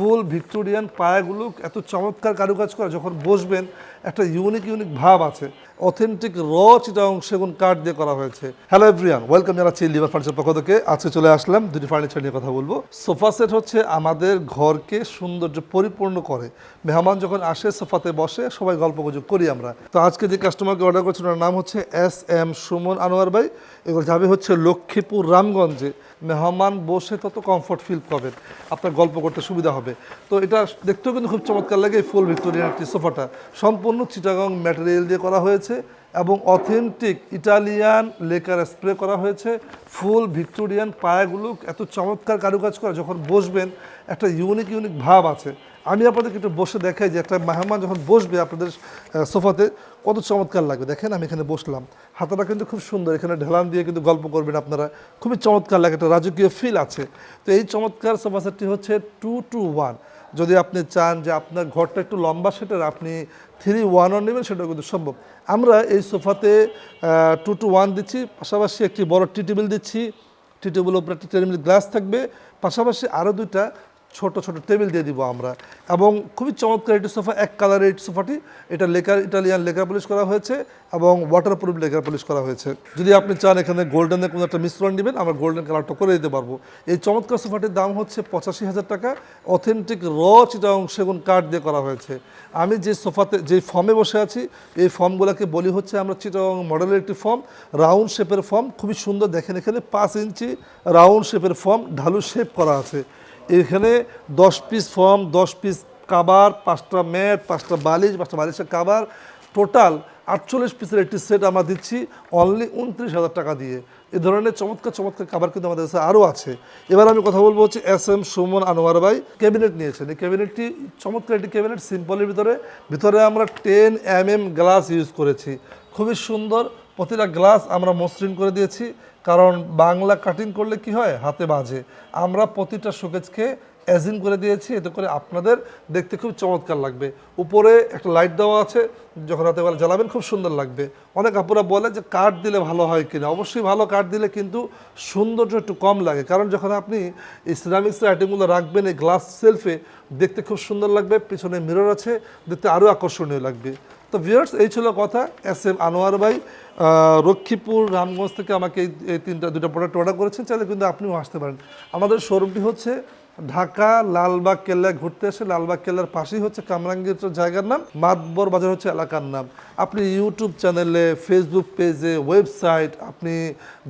ফুল Victorian পায়াগুলো এত চমৎকার কারুকাজ করা যখন বসবেন একটা ইউনিক ইউনিক ভাব আছে। অথেন্টিক র চিটাং সেগুন কাঠ দিয়ে করা হয়েছে। হ্যালো এভরিয়ান ওয়েলকাম জানাচ্ছি লিভার ফার্নিচার পক্ষ থেকে। আজকে চলে আসলাম, দুটি ফার্নিচার নিয়ে কথা বলব। সোফা সেট হচ্ছে আমাদের ঘরকে সৌন্দর্য পরিপূর্ণ করে। মেহমান যখন আসে সোফাতে বসে, সবাই গল্প গুজব করি আমরা। তো আজকে যে কাস্টমারকে অর্ডার করছেন ওনার নাম হচ্ছে এস এম সুমন আনোয়ার ভাই। এগুলো যাবে হচ্ছে লক্ষ্মীপুর রামগঞ্জে। মেহমান বসে তত কমফর্ট ফিল পাবেন। আপনার গল্প করতে সুবিধা হবে। তো এটা দেখতেও কিন্তু খুব চমৎকার লাগে এই ফুল ভিক্টোরিয়ান একটি সোফাটা। সম্পূর্ণ চিটাগং ম্যাটেরিয়াল দিয়ে করা হয়েছে। এবং অথেন্টিক ইটালিয়ান লেকার স্প্রে করা হয়েছে। ফুল ভিক্টোরিয়ান পায়াগুলো এত চমৎকার কারুকাজ করা যখন বসবেন, একটা ইউনিক ইউনিক ভাব আছে। আমি আপনাদেরকে একটু বসে দেখাই যে একটা মেহমান যখন বসবে আপনাদের সোফাতে, কত চমৎকার লাগবে। দেখেন আমি এখানে বসলাম। হাতাটা কিন্তু খুব সুন্দর, এখানে ঢেলান দিয়ে কিন্তু গল্প করবেন আপনারা। খুবই চমৎকার লাগে, একটা রাজকীয় ফিল আছে। তো এই চমৎকার সোফা সেটটি হচ্ছে টু টু ওয়ান যদি আপনি চান যে আপনার ঘরটা একটু লম্বা, সেটার আপনি থ্রি ওয়ান ওয়ান নেবেন সেটা কিন্তু সম্ভব। আমরা এই সোফাতে টু টু ওয়ান দিচ্ছি, পাশাপাশি একটি বড় টি টেবিল দিচ্ছি। টি টেবিল উপরে একটি টেবিল গ্লাস থাকবে। পাশাপাশি আরও দুইটা ছোট ছোট টেবিল দিয়ে দিব আমরা। এবং খুবই চমৎকার একটি সোফা এক কালারের এই সোফাটি এটা লেকার ইটালিয়ান লেকার পলিশ করা হয়েছে এবং ওয়াটার প্রুফ লেকার পলিশ করা হয়েছে। যদি আপনি চান এখানে গোল্ডেনের কোনো একটা মিশ্রণ নেবেন, আমরা গোল্ডেন কালারটা করে দিতে পারব। এই চমৎকার সোফাটির দাম হচ্ছে পঁচাশি হাজার টাকা। অথেন্টিক র চিটাং সেগুন কাঠ দিয়ে করা হয়েছে। আমি যে সোফাতে যে ফর্মে বসে আছি, এই ফর্মগুলোকে বলি হচ্ছে আমরা চিটাং মডেলের একটি ফর্ম রাউন্ড শেপের ফর্ম খুবই সুন্দর, দেখেন এখানে পাঁচ ইঞ্চি রাউন্ড শেপের ফর্ম ঢালু শেপ করা আছে। এখানে দশ পিস ফর্ম দশ পিস কাবার পাঁচটা ম্যাট পাঁচটা বালিশ, পাঁচটা বালিশের কাবার টোটাল আটচল্লিশ পিসের একটি সেট আমরা দিচ্ছি অনলি উনত্রিশ হাজার টাকা দিয়ে। এ ধরনের চমৎকার চমৎকার খাবার কিন্তু আমাদের কাছে আরও আছে। এবার আমি কথা বলব হচ্ছে এস এম সুমন আনোয়ার ভাই ক্যাবিনেট নিয়েছেন। এই ক্যাবিনেটটি চমৎকার একটি ক্যাবিনেট সিম্পলের ভিতরে। ভিতরে আমরা ten M M glass use করেছি। খুবই সুন্দর প্রতিটা গ্লাস আমরা মসৃণ করে দিয়েছি, কারণ বাংলা কাটিং করলে কি হয়? হাতে বাজে। আমরা প্রতিটা শোকেজকে অ্যাজিন করে দিয়েছি, এতে করে আপনাদের দেখতে খুব চমৎকার লাগবে। উপরে একটা লাইট দেওয়া আছে, যখন রাতে বেলা জ্বালাবেন, খুব সুন্দর লাগবে। অনেক আপুরা বলে যে, কাঠ দিলে ভালো হয় কিনা? অবশ্যই ভালো কাঠ দিলে কিন্তু সৌন্দর্য একটু কম লাগে। কারণ যখন আপনি এই সিরামিক্সের আইটেমগুলো রাখবেন, এই গ্লাস সেলফে দেখতে খুব সুন্দর লাগবে, পিছনে মিরর আছে, দেখতে আরও আকর্ষণীয় লাগবে। তো ভিউয়ার্স এই ছিল কথা। এস এম আনোয়ার ভাই রক্ষীপুর, রামগঞ্জ থেকে আমাকে এই তিনটা, দুটো প্রোডাক্ট অর্ডার করেছেন। চাইলে কিন্তু আপনিও আসতে পারেন। আমাদের শোরুমটি হচ্ছে ঢাকা লালবাগ কেল্লা ঘুরতে এসে লালবাগ কেল্লার পাশেই হচ্ছে কামরাঙ্গীর জায়গার নাম, মাতবর বাজার হচ্ছে এলাকার নাম। আপনি ইউটিউব চ্যানেলে ফেসবুক পেজে ওয়েবসাইট আপনি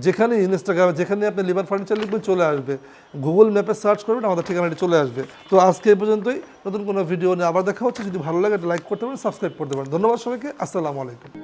যেখানে ইনস্টাগ্রামে যেখানে আপনি লিভার ফার্নিচার লিখবেন চলে আসবে। গুগল ম্যাপে সার্চ করবেন, আমাদের ঠিকানাটি চলে আসবে। তো আজকে এই পর্যন্তই, নতুন কোনো ভিডিও নিয়ে আবার দেখা হচ্ছে। যদি ভালো লাগে লাইক করতে পারেন সাবস্ক্রাইব করতে পারেন। ধন্যবাদ সবাইকে, আসসালামু আলাইকুম।